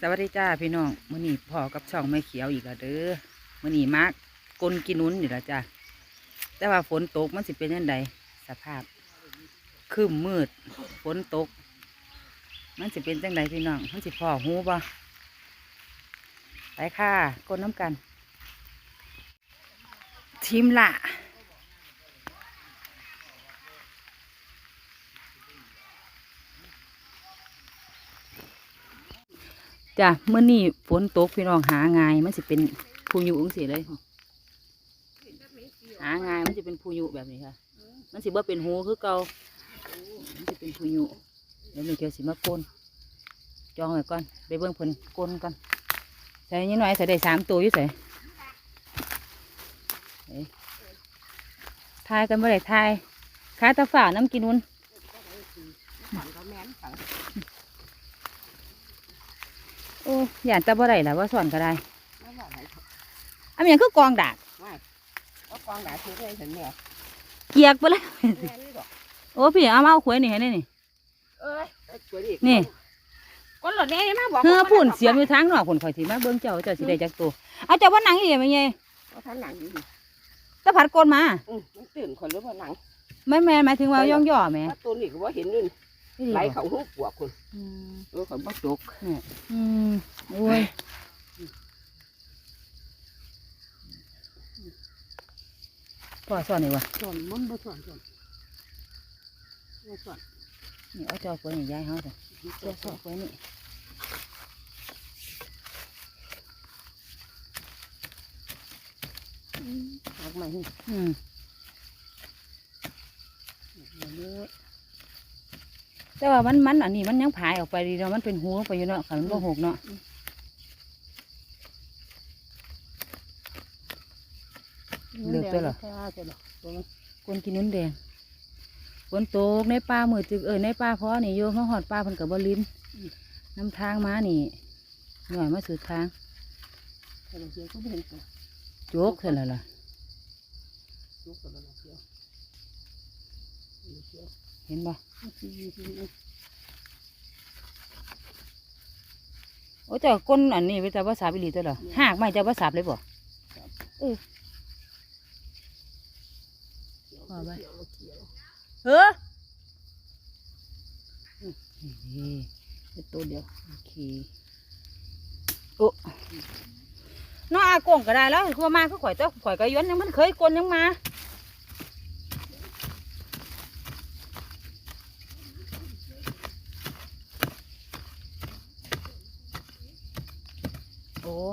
สวัสดีจ้าพี่น้องมื้อนี้พ่อกับช่องไม่เขียวอีกแล้วเด้อมื้อนี้มากกลนกินนุ้นนี่ละจ้าแต่ว่าฝนตกมันสิเป็นยังไงสภาพครึ้มมืดฝนตก มันสิเป็นจังไดพี่น้องมันสิพ่อหูบ่ไปค่ะกลนน้ำกัน ทีมละ จ้ะเมื่อนี้ฝนตกพี่น้องหาง่ายมันสิเป็นภูยุองสิเลยหาง่ายมันจะเป็นภูยุแบบนี้ค่ะ มันสิบ่เป็นหูคือเก่ามันสิเป็นภูยุเดี๋ยวมีเกี่ยวสิมาโกนจองไว้ก่อนไปเบิ่งผลโกนก่อนใส่ยี่หน่อยใส่ได้สามตัวอยู่ใส่ทายกันบ่ได้ทายค้าตาฝ่าน้ำกินนุน โอ้ยานตาบ่ได้ล่ะว่าสอนก็ได้อันนี้คือกองดาดก็กองหนาถือได้เห็นเนี่ยเกียกไปเลยแม่นี่ดอกโอ้พี่เอามาเอาขวยนี่ให้นี่นี่ เอ้ยสวยดินี่ก้นหลอดแน่มาบอกเฮ้อพุ่นเสียมอยู่ทางนอกพุ่นข่อยสิมาเบิ่งเจ้าเจ้าสิได้จักตัวเอาเจ้าว่าหนังอีหยังแม่ใหญ่ว่าท่านหนังอยู่ตะผัดโกนมา อืมมันตื่นคนหรือว่าหนังไม่แม่นหมายถึงว่าย่องย่อแม่ ถ้าตัวนี้ก็ว่าเห็นนู่นนี่ดี ไหลบ่เขาหูปวกคนอืมเออเขาบ่ตกอืมโอ้ยพ่อสอนนี่วะส่วนมันบ่ส่วนส่วนบ่ส่วนนี่เอาเจ้าขวยนี่ย้ายเฮาเถอะเจ้าสอนขวยนี่ออกมานี่อืมนี่ แต่ว่ามันมันอันนี้มันยังผายออกไปดีเนาะมันเป็นหูลงไปอยู่เนาะค่ะมันบ่หกเนาะเลือกตัวเหรอแค่ว่าจะดอกตัวมันคนกินนุ่นแดงฝนตกในป่ามือจึกเออในป่าเพราะนี่โยเขาหอดป่าเพิ่นกับบลินน้ำทางมานี่หน่อยมาสุดทางแต่เราเจียวก็ไม่เห็นตัวโจกเท่านั้นล่ะลูกตัวเราเจียวเจียวเห็นบ่ที่ที่ที่ โอ้เจ้าก้นอันนี้เป็นแต่ภาษาบิลีตัวเหรอหากไม่เจ้าภาษาเลยบ่เอาไปเจียวเจียวเออนี่เป็นตัวเดียวโอเคโอ้น้องอากงก็ได้แล้วคือมาคือข่อยเจ้าข่อยก็ย้อนยังมันเคยกลนยังมา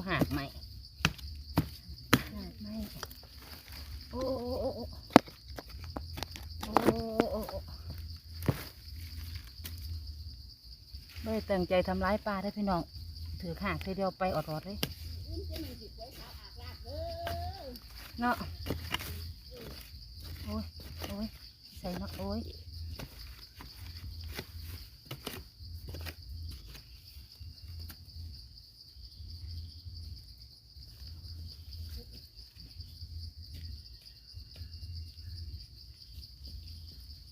หากไม่หากไม่โอ้โอ้โอ้โอ้โอ้โอ้โอ้ไม่ได้ตั้งใจทำร้ายปลาได้พี่น้อง ถือหากทีเดียวไปอดๆเลยเนาะโอ้ยโอ้ยใส่เนาะโอ้ย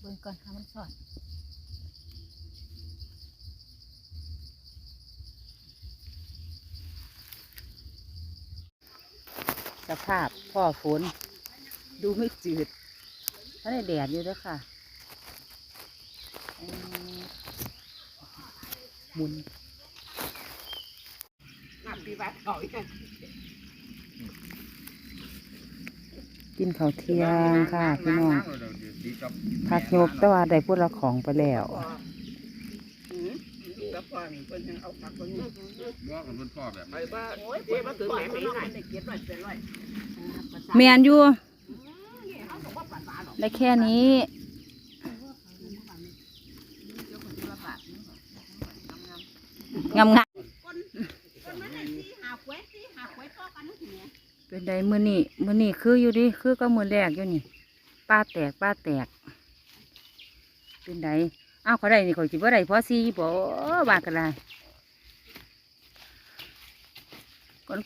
เบิ่งก่อนค่ะมันสอดสภาพพ่อฝน ดูไม่จืดถ้าในแดดอยู่แล้วยค่ะมหมุนน้ำปีบัดเอาอีกกินข้าวเที่ยงค่ะพี่น้อง ผักโยกแต่ว่าได้พูดละของไปแล้วแล้วพอนี่เพิ่นยังเอาผักคนนี้ว่ากันเพิ่นพ่อแบบไปบ้านเจ๊มาถึงแหม่ไม่ได้เก็บไว้เป็นไว้เมียนอยู่ได้แค่นี้งามงามเป็นไดมือนี่มือนี่คืออยู่ดิคือก็มือแรกอยู่นี่ ป้าแตกป้าแตก เป็นไดอ้าวเขาได้นี่เขาจิบ่ได้เพราะซีบ่บากันได้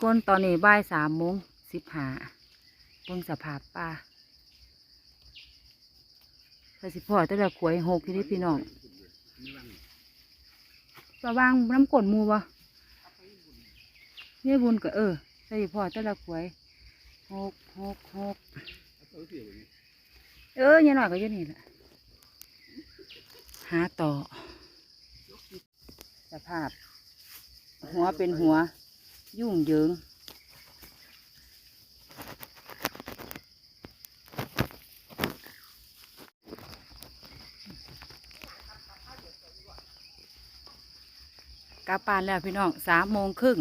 ก้นๆตอนนี้บ่ายสามโมงสิบหาเบิ่งสภาพป้าแต่สิพ่อแต่ละขวยหกที่นี่พี่น้องระวางน้ำกลนหมูบ่เนี่ยบุญก็เออใส่พ่อแต่ละขวยหกหกหก เออเนี่ยหน่อยก็อยู่นี่แหละหาต่อ สภาพ หัวเป็นหัว ยุ่งเหยิงกลับบ้านแล้วพี่น้องสามโมงครึ่ง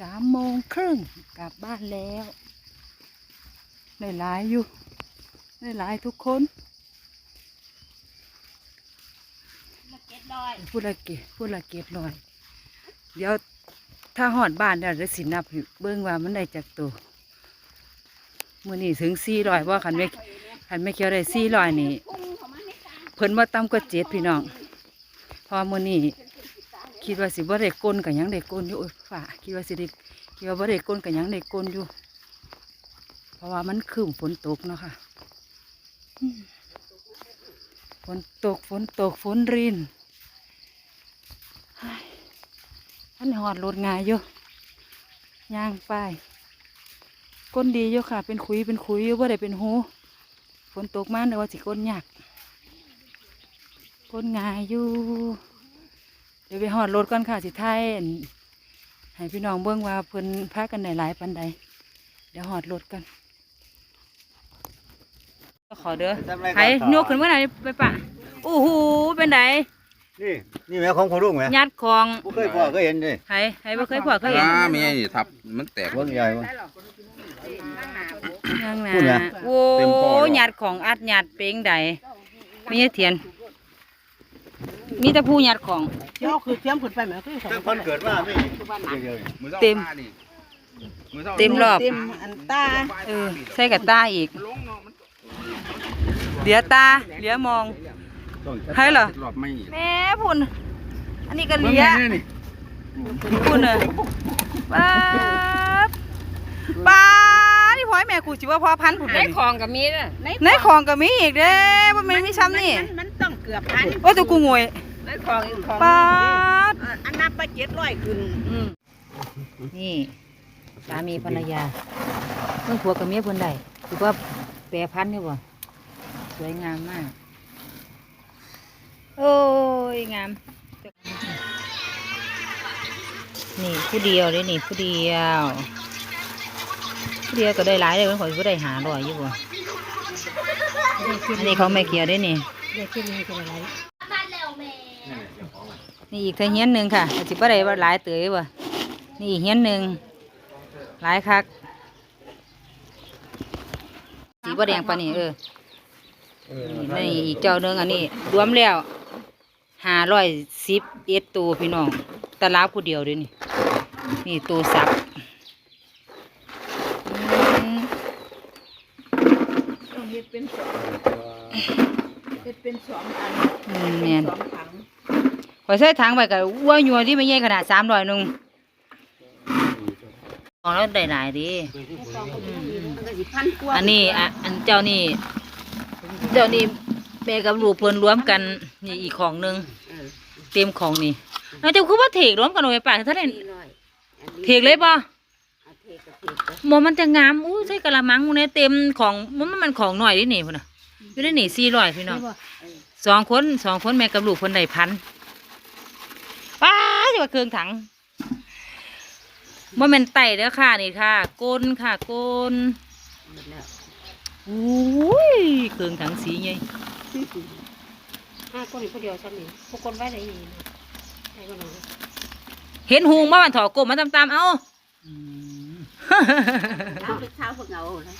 สามโมงครึ่งกลับบ้านแล้ว ได้หลายอยู่ ได้หลายทุกคนพูดละเกตพูดละเกตลอย เดี๋ยวถ้าหอดบ้านเดี๋ยวจะสินับอยู่เบิ้งว่ามันได้จากตัวมือนี่ถึงสี่ร้อยว่าคันไม่คันไม่เคี้ยวได้สี่ร้อยนี่เพิ่นว่าต่ำกว่าเจ็ดพี่น้อง พอมื้อนี้คิดว่าสิบ่ได้กลนกับยังได้กลนอยู่โอ้ยฝ่าคิดว่าสิได้คิดว่าบ่ได้กลนกับยังได้กลนอยู่เพ ราะว่ามันครึ้มฝนตกเนาะค่ะฝนตกฝนตกฝนรินฮ้ยท่านหอดรถงายอยู่ย่างไปก้นดีอยู่ค่ะ เป็นคุยเป็นคุยอยู่บ่ได้เป็นหูฝนตกมากเดี๋ยว่าสิก้นยากคนงายอยู่ เดี๋ยวไปหอดรถก่อนค่ะสิไทายอั่นให้พี่น้องเบิ่งว่าเพิ่นพากันไหนหลายปันใดเดี๋ยวหอดรถกัน ขอเด้อไห้ยกขึ้นมาไหนอยไปป่ะโอ้โหเป็นไดนี่นี่แม่ของพ่อลุงไหมยัดของบ่เคยพ่อเคยเห็นดิไห้ไห้บ่เคยพอเคยเห็นอ่ามีไอ้นี่ทับมันแตกเบิ่งใหญ่มั้งยังพูดนะนะโอ้เต็มพอแล้วยัดของอัดยัดเป้งใดมีเทียนมีแต่ผู้ยัดของเที่ยวคือเที่ยมขึ้นไปไหมคือเพิ่งเพิ่นเกิดมาไม่เยอะมือเท่าเต็มตานี่มือท่าเต็มรอบเต็มอันตาเออใส่กับตาอีกมันลง เนาะมันเหลียตาเหลียมองๆต้องให้เหรอรอบไม่อีกแม่พุ่น อันนี้ก็เหเบิ่งลียนี่นี่ พุ่นเนอะป๊าดป๊าดนี่พ่อยแม่กูจิว่าพ่อพันธุ์พุ่นในเลยของก็มีนะในของก็มีอีกเด้ว่ามันมีซ้ำนี่มันมันต้องเกือบพันโอ้ตัวกูงวยในของอีกของป๊าด เอ่ออันนับไปเจ็ดร้อยขึ้น อืมนี่สามีภรรยาเพิ่งผัวกับเมียเพิ่นได้ถือว่าแปรพันธุ์นี่บ่ส วยงามมาก โอ้ยงาม นี่ผู้เดียวเลยนี่ผู้เดียว ผู้เดียวก็ได้หลายเลยคนข่อยก็ได้หาร้อยอยู่บ่อันนี้เขาไม่เกี่ยวได้นี่นี่อีกเท่าเฮียนหนึ่งค่ะก็สิบ่ได้ว่าหลายเตยบ่นี่อีกเฮียนหนึ่งหลายคักสีบ่แดงปานนี้เออ นี่นี่อีกเจ้าหนึงอันนี้รวมแล้วห้าร้อยสิบเอ็ดตัวพี่น้องตะลาผู้เดียวเด้วยนี่นี่ตัวสับอืมต้องเฮ็ดเป็นสองเฮ็ดเป็นสองอันอืมแม่นสองถังข่อยใส่ถังไปกับวัวยัวที่ไม่ใหญ่ขนาดสามร้อยนึงของเราได้หลายดีอืมมันก็สิพันกว่าอันนี้อะอันเจ้านี่ เจ้านี่แม่กับลูกเพิ่นรวมกันนี่อีกของหนึงเออเต็มของนี่เอาเจ้าคือว่าเถกรวมกันเอาไปป่ะถ้าได้สี่ร้อยอันนี้เถกเลยป่ะเอาเทกับเทกับหมอมันจะงามอู้ใส่กะละมังหมูเนี่ยเต็มของมันมันมันของหน่อยดิหนี่พุ่นน่ะอยู่ในนี่สี่ร้อยพี่น้องสองคนสองคนแม่กับลูกเพิ่นได้พันป้าจะว่าเครื่องถังว่ามันไต่เด้อค่ะนี่ค่ะก้นค่ะก้นหมดแล้ว อุ้ยเครื่องถังสีไงห้าคนอีกคนเดียวซ้ำนี่พวกคนไว้ไหนอีกไหนก็หนูเห็นหูงมาวันถอกบมาตามๆเอาเอาไปเช้าพวกเงาเลย